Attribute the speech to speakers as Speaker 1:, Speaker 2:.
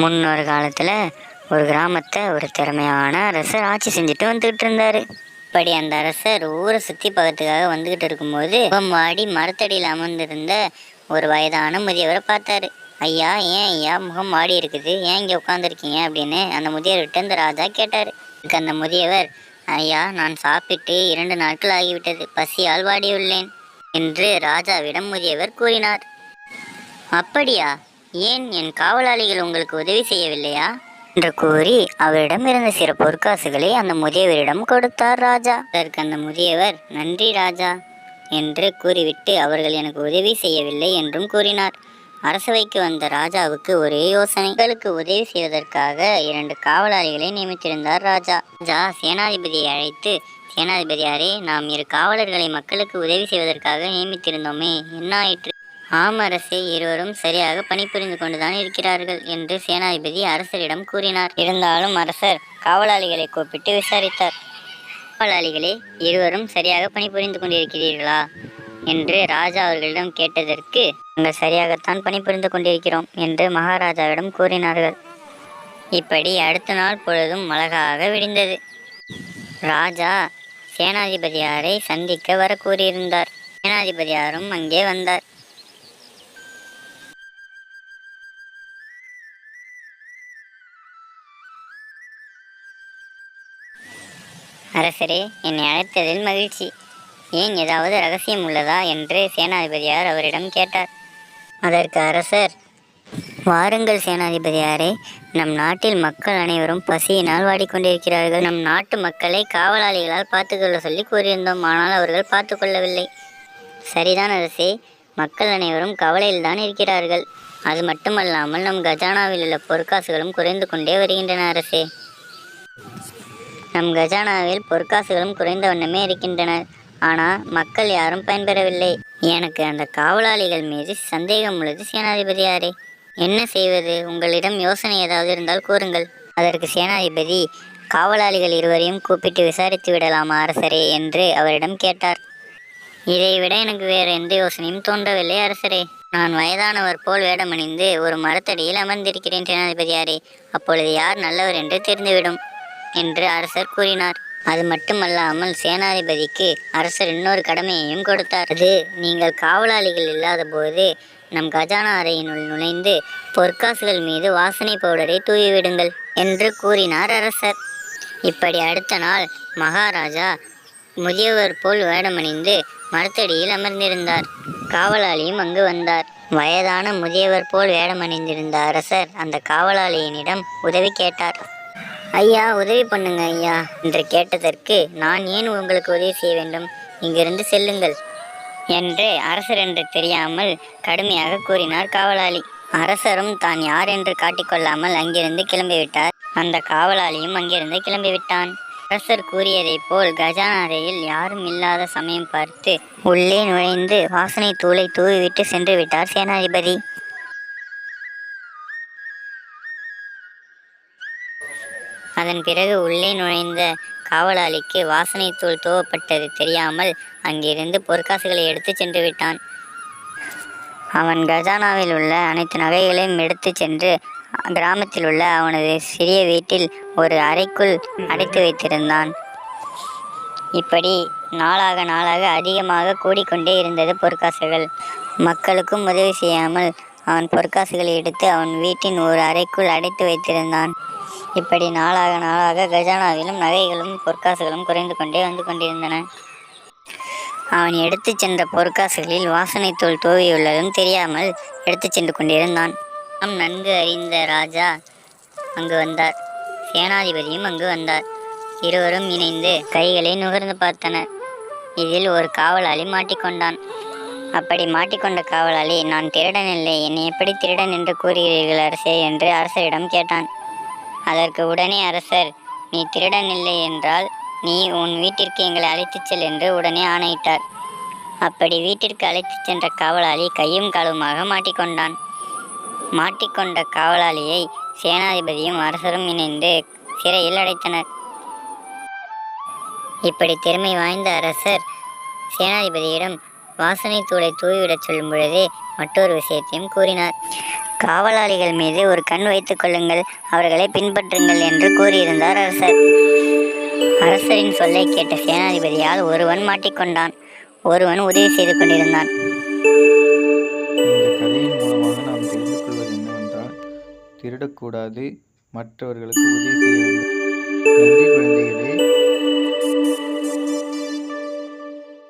Speaker 1: முன்னொரு காலத்தில் ஒரு கிராமத்தை ஒரு திறமையான அரசர் ஆட்சி செஞ்சுட்டு வந்துகிட்டு இருந்தாரு. இப்படி அந்த அரசர் ஊரை சுற்றி பார்க்கறதுக்காக வந்துகிட்டு இருக்கும்போது முகம் மரத்தடியில் அமர்ந்திருந்த ஒரு வயதான முதியவரை பார்த்தாரு. ஐயா ஏன் ஐயா முகம் மாடி இருக்குது? ஏன் இங்கே உட்காந்துருக்கீங்க அப்படின்னு அந்த முதியவர்கிட்ட இந்த ராஜா கேட்டார். அதுக்கு அந்த முதியவர் ஐயா நான் சாப்பிட்டு இரண்டு நாட்கள் ஆகிவிட்டது பசியால் வாடியுள்ளேன் என்று ராஜாவிடம் முதியவர் கூறினார். அப்படியா? ஏன் என் காவலாளிகள் உங்களுக்கு உதவி செய்யவில்லையா? என்று கூறி அவரிடம் இருந்த சில பொற்காசுகளை அந்த முதியவரிடம் கொடுத்தார் ராஜா. அதற்கு அந்த முதியவர் நன்றி ராஜா என்று கூறிவிட்டு அவர்கள் எனக்கு உதவி செய்யவில்லை என்றும் கூறினார். அரசவைக்கு வந்த ராஜாவுக்கு ஒரே யோசனை. மக்களுக்கு உதவி செய்வதற்காக இரண்டு காவலாளிகளை நியமித்திருந்தார் ராஜா. ராஜா சேனாதிபதியை அழைத்து சேனாதிபதியாரே நாம் இரு காவலர்களை மக்களுக்கு உதவி செய்வதற்காக நியமித்திருந்தோமே என்ன ஆயிற்று? ஆம் அரசே இருவரும் சரியாக பணிபுரிந்து கொண்டுதான் இருக்கிறார்கள் என்று சேனாதிபதி அரசரிடம் கூறினார். இருந்தாலும் அரசர் காவலாளிகளை கூப்பிட்டு விசாரித்தார். காவலாளிகளே இருவரும் சரியாக பணிபுரிந்து கொண்டிருக்கிறீர்களா? என்று ராஜா அவர்களிடம் கேட்டதற்கு நாங்கள் சரியாகத்தான் பணிபுரிந்து கொண்டிருக்கிறோம் என்று மகாராஜாவிடம் கூறினார்கள். இப்படி அடுத்த நாள் பொழுதும் அழகாக விடிந்தது. ராஜா சேனாதிபதியாரை சந்திக்க வர கூறியிருந்தார் சேனாதிபதியாரும் அங்கே வந்தார். அரசரே என்னை அழைத்ததில் மகிழ்ச்சி. ஏன் ஏதாவது ரகசியம் உள்ளதா? என்று சேனாதிபதியார் அவரிடம் கேட்டார். அதற்கு அரசர் வாருங்கள் சேனாதிபதியாரே நம் நாட்டில் மக்கள் அனைவரும் பசியினால் வாடிக்கொண்டிருக்கிறார்கள். நம் நாட்டு மக்களை காவலாளிகளால் பார்த்துக்கொள்ள சொல்லி கூறியிருந்தோம். ஆனால் அவர்கள் பார்த்து கொள்ளவில்லை சரிதான் அரசே மக்கள் அனைவரும் கவலையில்தான் இருக்கிறார்கள். அது மட்டுமல்லாமல் நம் கஜானாவில் உள்ள பொற்காசுகளும் குறைந்து கொண்டே வருகின்றன அரசே. நம் கஜானாவில் பொற்காசுகளும் குறைந்த வண்ணமே இருக்கின்றன. ஆனால் மக்கள் யாரும் பயன்பெறவில்லை. எனக்கு அந்த காவலாளிகள் மீது சந்தேகம் உள்ளது சேனாதிபதியாரே என்ன செய்வது? உங்களிடம் யோசனை ஏதாவது இருந்தால் கூறுங்கள். அதற்கு சேனாதிபதி காவலாளிகள் இருவரையும் கூப்பிட்டு விசாரித்து விடலாமா அரசரே? என்று அவரிடம் கேட்டார். இதைவிட எனக்கு வேறு எந்த யோசனையும் தோன்றவில்லை அரசரே. நான் வயதானவர் போல் வேடமணிந்து ஒரு மரத்தடியில் அமர்ந்திருக்கிறேன் சேனாதிபதியாரே அப்பொழுது யார் நல்லவர் என்று தெரிந்துவிடும் என்று அரசர் கூறினார். அது மட்டுமல்லாமல் சேனாதிபதிக்கு அரசர் இன்னொரு கடமையையும் கொடுத்தார். அது நீங்கள் காவலாளிகள் இல்லாத போது நம் கஜானா அறையினுள் நுழைந்து பொற்காசுகள் மீது வாசனை பவுடரை தூவிவிடுங்கள் என்று கூறினார் அரசர். இப்படி அடுத்த நாள் மகாராஜா முதியவர் போல் வேடமணிந்து மரத்தடியில் அமர்ந்திருந்தார். காவலாளியும் அங்கு வந்தார். வயதான முதியவர் போல் வேடமணிந்திருந்த அரசர் அந்த காவலாளியினிடம் உதவி கேட்டார். ஐயா உதவி பண்ணுங்க ஐயா என்று கேட்டதற்கு நான் ஏன் உங்களுக்கு உதவி செய்ய வேண்டும்? இங்கிருந்து செல்லுங்கள் என்று அரசர் என்று தெரியாமல் கடுமையாக கூறினார் காவலாளி. அரசரும் தான் யார் என்று காட்டிக்கொள்ளாமல் அங்கிருந்து கிளம்பிவிட்டார். அந்த காவலாளியும் அங்கிருந்து கிளம்பிவிட்டான். அரசர் கூறியதைப் போல் கஜானறையில் யாரும் இல்லாத சமயம் பார்த்து உள்ளே நுழைந்து வாசனை தூளை தூவிவிட்டு சென்று விட்டார் சேனாதிபதி. அதன் பிறகு உள்ளே நுழைந்த காவலாளிக்கு வாசனை தூள் தூவப்பட்டது தெரியாமல் அங்கிருந்து பொற்காசுகளை எடுத்து சென்று விட்டான். அவன் கஜானாவில் உள்ள அனைத்து நகைகளையும் எடுத்து சென்று கிராமத்தில் உள்ள அவனது சிறிய வீட்டில் ஒரு அறைக்குள் அடைத்து வைத்திருந்தான். இப்படி நாளாக நாளாக அதிகமாக கூடிக்கொண்டே இருந்தது பொற்காசுகள். மக்களுக்கும் உதவி செய்யாமல் அவன் பொற்காசுகளை எடுத்து அவன் வீட்டின் ஒரு அறைக்குள் அடைத்து வைத்திருந்தான். இப்படி நாளாக நாளாக கஜானாவிலும் நகைகளும் பொற்காசுகளும் குறைந்து கொண்டே வந்து கொண்டிருந்தன. அவன் எடுத்துச் சென்ற பொற்காசுகளில் வாசனை தூள் தூவியுள்ளதும் தெரியாமல் எடுத்துச் சென்று கொண்டிருந்தான். நம் நன்கு அறிந்த ராஜா அங்கு வந்தார். சேனாதிபதியும் அங்கு வந்தார். இருவரும் இணைந்து கைகளை நுகர்ந்து பார்த்தனர். இதில் ஒரு காவலாளி மாட்டிக்கொண்டான். அப்படி மாட்டிக்கொண்ட காவலாளி நான் திருடன் இல்லை. என்னை எப்படி திருடன் என்று கூறுகிறீர்கள் அரசே? என்று அரசரிடம் கேட்டான். அதற்கு உடனே அரசர் நீ திருடன் இல்லை என்றால் நீ உன் வீட்டிற்கு எங்களை அழைத்துச் செல் என்று உடனே ஆணையிட்டார். அப்படி வீட்டிற்கு அழைத்துச் சென்ற காவலாளி கையும் காலுமாக மாட்டிக்கொண்டான். மாட்டிக்கொண்ட காவலாளியை சேனாதிபதியும் அரசரும் இணைந்து சிறையில் அடைத்தனர். இப்படி திறமை வாய்ந்த அரசர் சேனாதிபதியிடம் வாசனை தூளை தூவிவிடச் சொல்லும் பொழுதே மற்றொரு விஷயத்தையும் கூறினார். காவலாளிகள் மீது ஒரு கண் வைத்துக் கொள்ளுங்கள். அவர்களை பின்பற்றுங்கள் என்று கூறியிருந்தார் அரசர். அரசரின் சொல்லை கேட்ட சேனாதிபதியால் ஒருவன் மாட்டிக்கொண்டான். ஒருவன் உதவி செய்து கொண்டிருந்தான்.
Speaker 2: இந்த கதையின் மூலமாக நாம் தெரிந்து கொள்வது என்னவென்றால் திருடக்கூடாது மற்றவர்களுக்கு உதவி செய்ய வேண்டும். நன்றி குழந்தைகளே.